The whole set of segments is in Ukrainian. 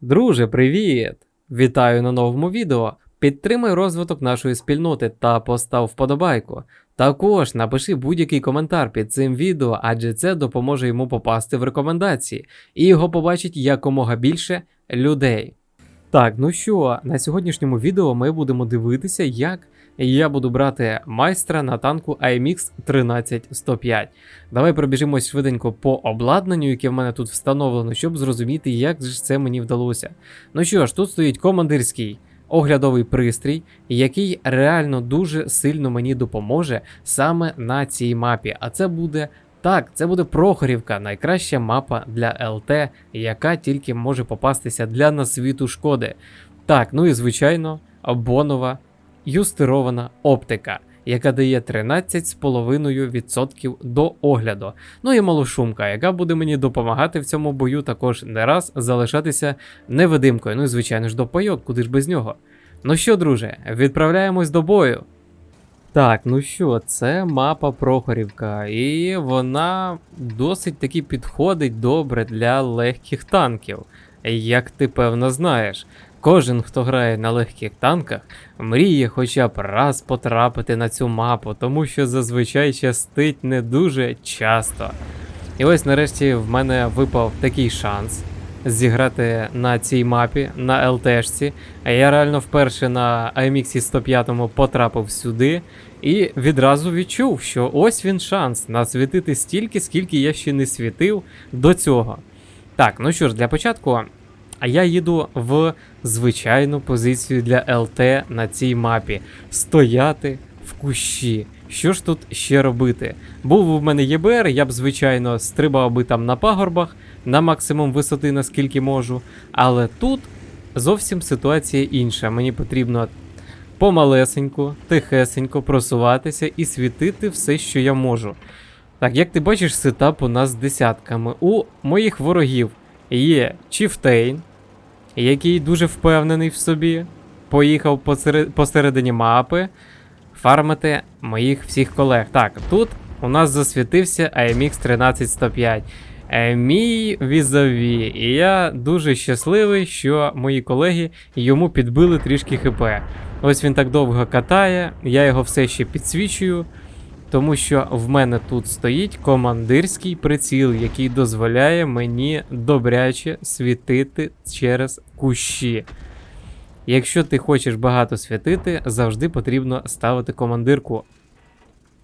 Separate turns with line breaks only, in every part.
Друже, привіт! Вітаю на новому відео. Підтримай розвиток нашої спільноти та постав вподобайку. Також напиши будь-який коментар під цим відео, адже це допоможе йому попасти в рекомендації, і його побачить якомога більше людей. Так, ну що, на сьогоднішньому відео ми будемо дивитися, як я буду брати майстра на танку IMX 13105. Давай пробіжимось швиденько по обладнанню, яке в мене тут встановлено, щоб зрозуміти, як ж це мені вдалося. Ну що ж, тут стоїть командирський оглядовий пристрій, який реально дуже сильно мені допоможе саме на цій мапі. А це буде. Так, це буде Прохорівка, найкраща мапа для ЛТ, яка тільки може попастися для насвіту шкоди. Так, ну і звичайно, бонова юстирована оптика, яка дає 13,5% до огляду. Ну і малошумка, яка буде мені допомагати в цьому бою також не раз залишатися невидимкою. Ну і звичайно ж до пайок, куди ж без нього. Ну що, друже, відправляємось до бою. Так, ну що, це мапа Прохорівка, і вона досить таки підходить добре для легких танків. Як ти певно знаєш, кожен, хто грає на легких танках, мріє хоча б раз потрапити на цю мапу, тому що зазвичай щастить не дуже часто. І ось нарешті в мене випав такий шанс зіграти на цій мапі, на ЛТшці. Я реально вперше на IMX 105 потрапив сюди і відразу відчув, що ось він шанс насвітити стільки, скільки я ще не світив до цього. Так, ну що ж, для початку. А я їду в звичайну позицію для ЛТ на цій мапі. Стояти в кущі. Що ж тут ще робити? Був у мене ЄБР, я б, звичайно, стрибав би там на пагорбах на максимум висоти, наскільки можу. Але тут зовсім ситуація інша. Мені потрібно помалесенько, тихесенько просуватися і світити все, що я можу. Так, як ти бачиш, сетап у нас десятками. У моїх ворогів є Чіфтейн, який дуже впевнений в собі. Поїхав посеред... посередині мапи фармити моїх всіх колег. Так, тут у нас засвітився AMX 13105. Е, Мій візові, і я дуже щасливий, що мої колеги йому підбили трішки ХП. Ось він так довго катає, я його все ще підсвічую, тому що в мене тут стоїть командирський приціл, який дозволяє мені добряче світити через кущі. Якщо ти хочеш багато світити, завжди потрібно ставити командирку.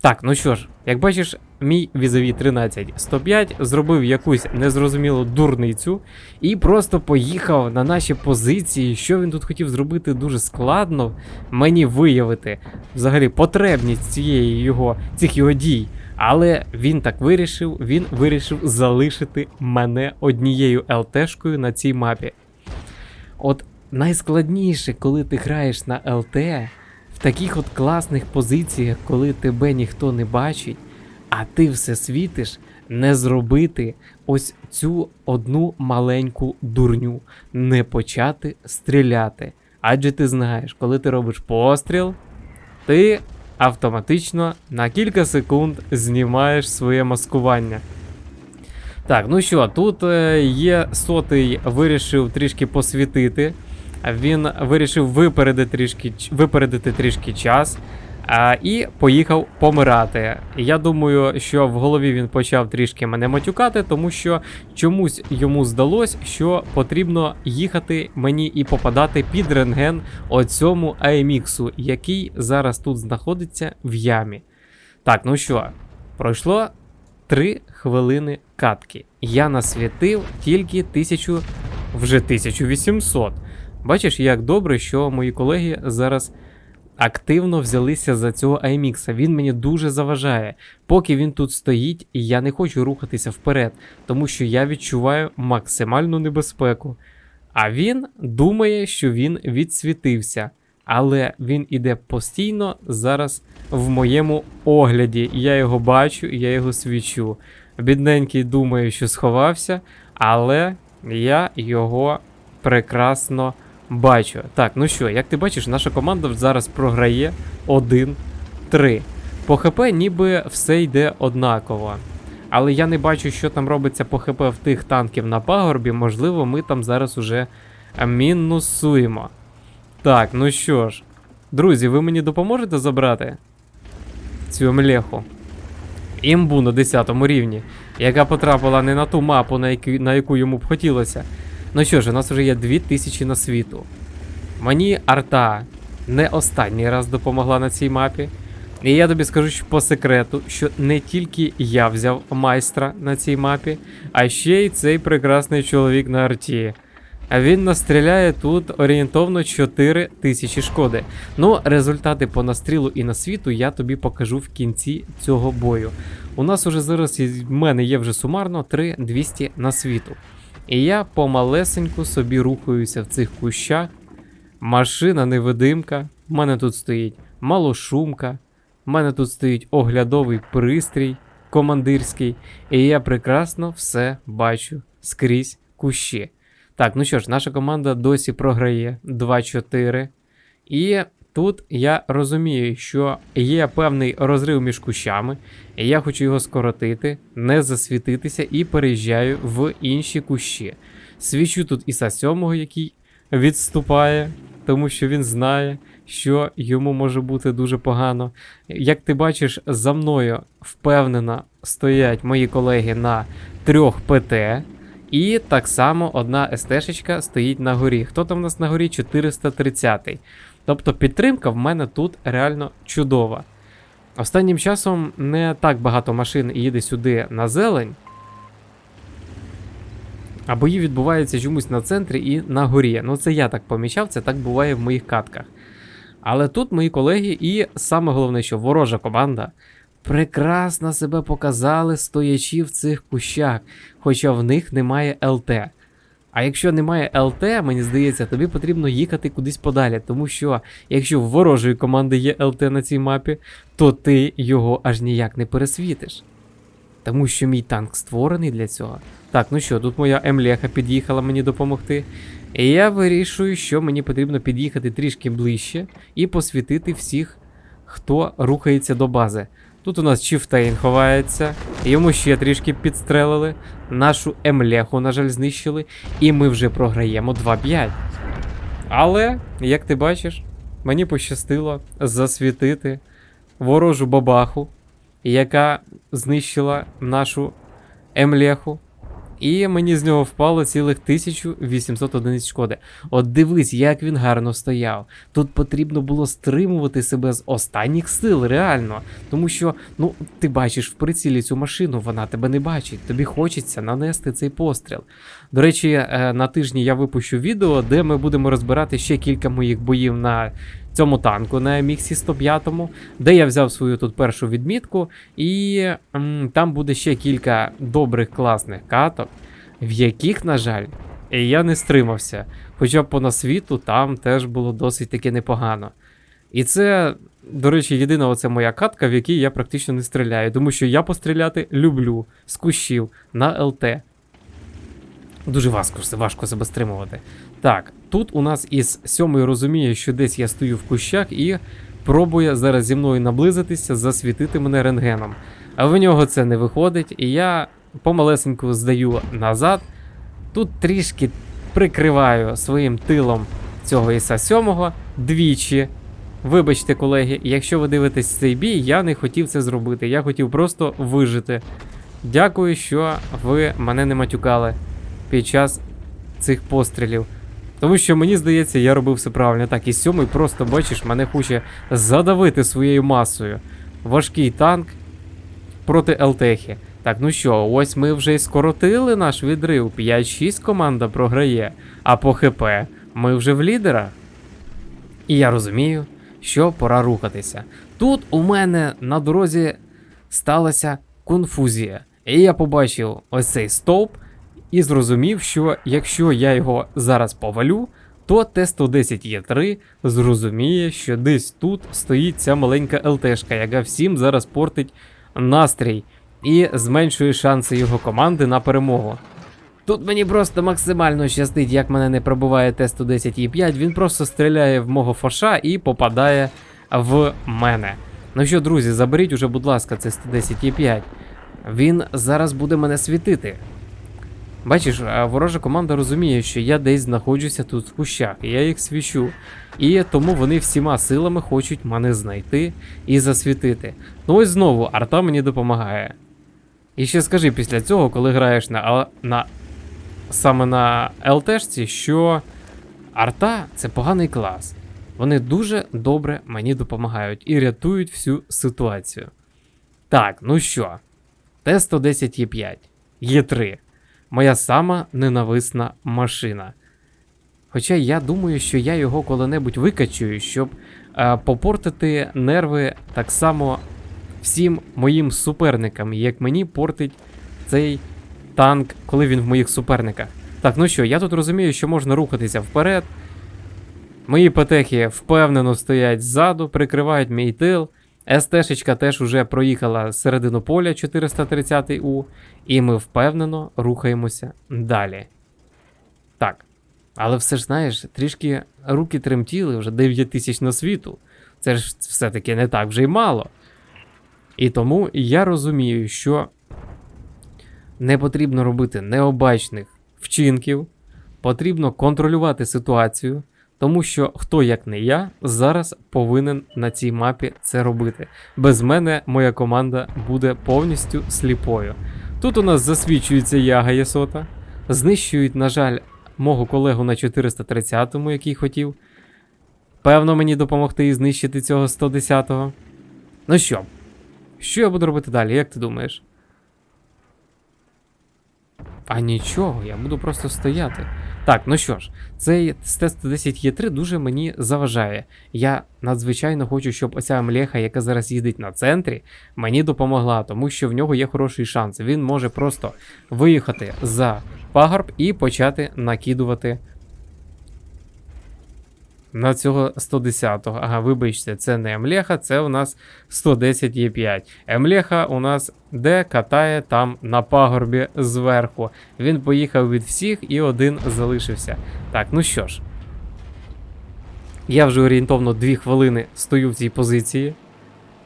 Так, ну що ж, як бачиш, мій візові 13105 зробив якусь незрозумілу дурницю і просто поїхав на наші позиції. Що він тут хотів зробити дуже складно мені виявити взагалі потребність цієї його цих його дій. Але він так вирішив, він вирішив залишити мене однією ЛТшкою на цій мапі. От найскладніше, коли ти граєш на ЛТ, в таких от класних позиціях, коли тебе ніхто не бачить, а ти все світиш, не зробити ось цю одну маленьку дурню, не почати стріляти. Адже ти знаєш, коли ти робиш постріл, ти автоматично на кілька секунд знімаєш своє маскування. Так, ну що, тут е, є сотий, вирішив трішки посвітити. Він вирішив випередити трішки, випередити трішки час а, і поїхав помирати. Я думаю, що в голові він почав трішки мене матюкати, тому що чомусь йому здалось, що потрібно їхати мені і попадати під рентген оцьому AMX, який зараз тут знаходиться в ямі. Так, ну що, пройшло 3 хвилини катки. Я насвітив тільки 1000, вже 1800. Бачиш, як добре, що мої колеги зараз активно взялися за цього IMX. Він мені дуже заважає. Поки він тут стоїть, я не хочу рухатися вперед, тому що я відчуваю максимальну небезпеку. А він думає, що він відсвітився. Але він іде постійно зараз в моєму огляді. Я його бачу, я його свічу. Бідненький думає, що сховався, але я його прекрасно бачу. Так, ну що, як ти бачиш, наша команда зараз програє 1-3. По ХП ніби все йде однаково. Але я не бачу, що там робиться по ХП в тих танків на пагорбі. Можливо, ми там зараз уже мінусуємо. Так, ну що ж. Друзі, ви мені допоможете забрати цю млеху? Імбу на 10 рівні, яка потрапила не на ту мапу, на яку, на яку йому б хотілося. Ну що ж, у нас вже є 2000 на світу. Мені арта не останній раз допомогла на цій мапі. І я тобі скажу що по секрету, що не тільки я взяв майстра на цій мапі, а ще й цей прекрасний чоловік на арті. А він настріляє тут орієнтовно 4 тисячі шкоди. Ну, результати по настрілу і на світу я тобі покажу в кінці цього бою. У нас уже зараз в мене є вже сумарно 3200 на світу. І я помалесеньку собі рухаюся в цих кущах. Машина невидимка. У мене тут стоїть малошумка. У мене тут стоїть оглядовий пристрій командирський. І я прекрасно все бачу скрізь кущі. Так, ну що ж, наша команда досі програє 2-4. І тут я розумію, що є певний розрив між кущами, і я хочу його скоротити, не засвітитися і переїжджаю в інші кущі. Свічу тут Іса 7, який відступає, тому що він знає, що йому може бути дуже погано. Як ти бачиш, за мною впевнено стоять мої колеги на трьох ПТ. І так само одна СТшечка стоїть на горі. Хто там у нас на горі? 430. Тобто підтримка в мене тут реально чудова. Останнім часом не так багато машин їде сюди на зелень. А бої відбуваються чомусь на центрі і на горі. Ну це я так помічав, це так буває в моїх катках. Але тут мої колеги, і саме головне, що ворожа команда прекрасно себе показали, стоячи в цих кущах, хоча в них немає ЛТ. А якщо немає ЛТ, мені здається, тобі потрібно їхати кудись подалі, тому що якщо в ворожої команди є ЛТ на цій мапі, то ти його аж ніяк не пересвітиш. Тому що мій танк створений для цього. Так, ну що, тут моя Емлеха під'їхала мені допомогти. І я вирішую, що мені потрібно під'їхати трішки ближче і посвітити всіх, хто рухається до бази. Тут у нас Чіфтейн ховається, йому ще трішки підстрелили, нашу Емлеху, на жаль, знищили, і ми вже програємо 2-5. Але, як ти бачиш, мені пощастило засвітити ворожу бабаху, яка знищила нашу Емлеху. І мені з нього впало цілих 1800 одиниць шкоди. От дивись, як він гарно стояв. Тут потрібно було стримувати себе з останніх сил, реально. Тому що, ну, ти бачиш в прицілі цю машину, вона тебе не бачить. Тобі хочеться нанести цей постріл. До речі, е, на тижні я випущу відео, де ми будемо розбирати ще кілька моїх боїв на цьому танку на MX 105, де я взяв свою тут першу відмітку, і м, там буде ще кілька добрих класних каток, в яких, на жаль, я не стримався. Хоча по на світу там теж було досить таки непогано. І це, до речі, єдина оце моя катка, в якій я практично не стріляю, тому що я постріляти люблю з кущів на ЛТ. Дуже важко, важко себе стримувати. Так, тут у нас із сьомої розуміє, що десь я стою в кущах і пробує зараз зі мною наблизитися, засвітити мене рентгеном. А в нього це не виходить, і я помалесеньку здаю назад. Тут трішки прикриваю своїм тилом цього іса 7 двічі. Вибачте, колеги, якщо ви дивитесь цей бій, я не хотів це зробити. Я хотів просто вижити. Дякую, що ви мене не матюкали під час цих пострілів. Тому що мені здається, я робив все правильно. Так, і сьомий просто, бачиш, мене хоче задавити своєю масою. Важкий танк проти ЛТХи. Так, ну що, ось ми вже й скоротили наш відрив. 5-6 команда програє, а по ХП ми вже в лідерах. І я розумію, що пора рухатися. Тут у мене на дорозі сталася конфузія. І я побачив ось цей стовп і зрозумів, що якщо я його зараз повалю, то Т-110Е3 зрозуміє, що десь тут стоїть ця маленька ЛТшка, яка всім зараз портить настрій і зменшує шанси його команди на перемогу. Тут мені просто максимально щастить, як мене не пробуває Т-110Е5, він просто стріляє в мого фоша і попадає в мене. Ну що, друзі, заберіть уже, будь ласка, це 110Е5. Він зараз буде мене світити. Бачиш, ворожа команда розуміє, що я десь знаходжуся тут в кущах, і я їх свічу. І тому вони всіма силами хочуть мене знайти і засвітити. Ну ось знову арта мені допомагає. І ще скажи після цього, коли граєш на, на саме на ЛТшці, що арта це поганий клас. Вони дуже добре мені допомагають і рятують всю ситуацію. Так, ну що, Т-110 Є5, Є3. Моя сама ненависна машина. Хоча я думаю, що я його коли-небудь викачую, щоб е, попортити нерви так само всім моїм суперникам, як мені портить цей танк, коли він в моїх суперниках. Так, ну що, я тут розумію, що можна рухатися вперед. Мої петехи впевнено стоять ззаду, прикривають мій тил. СТшечка теж уже проїхала середину поля 430 У, і ми впевнено рухаємося далі. Так. Але все ж знаєш, трішки руки тремтіли вже 9 тисяч на світу. Це ж все-таки не так вже й мало. І тому я розумію, що не потрібно робити необачних вчинків, потрібно контролювати ситуацію, тому що хто як не я зараз повинен на цій мапі це робити. Без мене моя команда буде повністю сліпою. Тут у нас засвічується яга Єсота, знищують, на жаль, мого колегу на 430-му, який хотів. Певно, мені допомогти і знищити цього 110-го. Ну що, що я буду робити далі, як ти думаєш? А нічого, я буду просто стояти. Так, ну що ж, цей Т-110 Є3 дуже мені заважає. Я надзвичайно хочу, щоб оця млеха, яка зараз їздить на центрі, мені допомогла, тому що в нього є хороший шанс. Він може просто виїхати за пагорб і почати накидувати на цього 110-го. Ага, вибачте, це не Емлеха, це у нас 110 Є5. Емлеха у нас де катає там на пагорбі зверху. Він поїхав від всіх і один залишився. Так, ну що ж. Я вже орієнтовно 2 хвилини стою в цій позиції.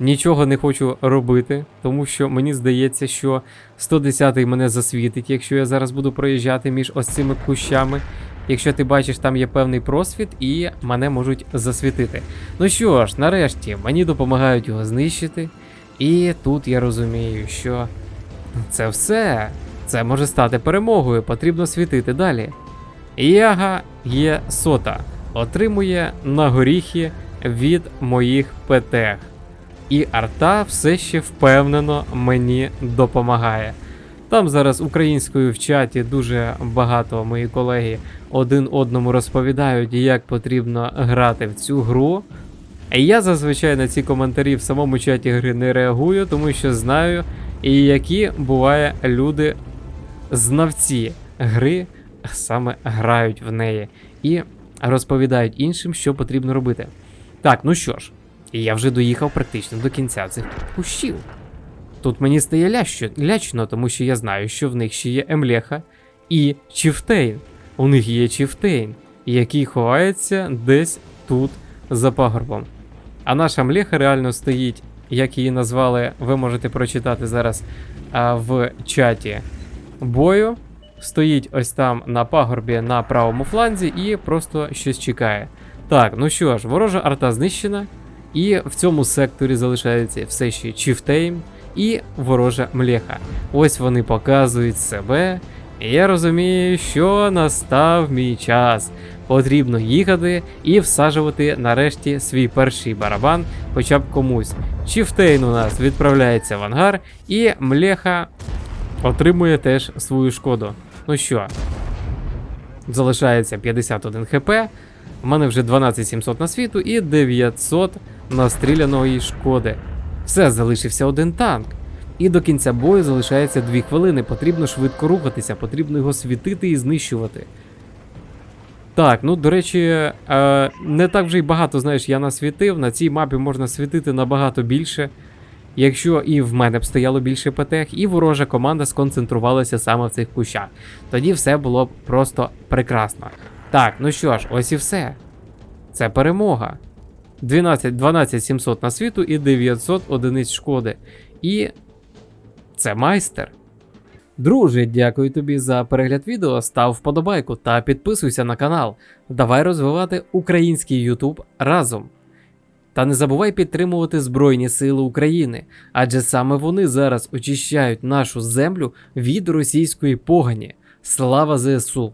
Нічого не хочу робити, тому що мені здається, що 110-й мене засвітить, якщо я зараз буду проїжджати між ось цими кущами. Якщо ти бачиш, там є певний просвіт, і мене можуть засвітити. Ну що ж, нарешті мені допомагають його знищити. І тут я розумію, що це все. Це може стати перемогою, потрібно світити далі. Яга є сота, отримує на горіхи від моїх петех. І арта все ще впевнено мені допомагає. Там зараз українською в чаті дуже багато мої колеги один одному розповідають, як потрібно грати в цю гру. Я зазвичай на ці коментарі в самому чаті гри не реагую, тому що знаю, і які буває люди знавці гри саме грають в неї і розповідають іншим, що потрібно робити. Так, ну що ж, я вже доїхав практично до кінця цих кущів. Тут мені стає лящо, лячно, тому що я знаю, що в них ще є Емлеха і Чіфтейн. У них є Чіфтейн, який ховається десь тут за пагорбом. А наша Млеха реально стоїть, як її назвали, ви можете прочитати зараз а, в чаті бою. Стоїть ось там на пагорбі на правому фланзі і просто щось чекає. Так, ну що ж, ворожа арта знищена, і в цьому секторі залишається все ще Чіфтейн і ворожа млеха. Ось вони показують себе. І я розумію, що настав мій час. Потрібно їхати і всаджувати нарешті свій перший барабан, хоча б комусь. Чіфтейн у нас відправляється в ангар, і млеха отримує теж свою шкоду. Ну що, залишається 51 хп. У мене вже 12700 на світу і 900 настріляної шкоди. Все, залишився один танк. І до кінця бою залишається 2 хвилини. Потрібно швидко рухатися, потрібно його світити і знищувати. Так, ну до речі, е, не так вже й багато, знаєш, я насвітив. На цій мапі можна світити набагато більше. Якщо і в мене б стояло більше ПТХ, і ворожа команда сконцентрувалася саме в цих кущах. Тоді все було б просто прекрасно. Так, ну що ж, ось і все. Це перемога. 12 12 700 на світу і 900 одиниць шкоди. І це майстер. Друже, дякую тобі за перегляд відео. Став вподобайку та підписуйся на канал. Давай розвивати український YouTube разом. Та не забувай підтримувати Збройні Сили України, адже саме вони зараз очищають нашу землю від російської погані. Слава ЗСУ!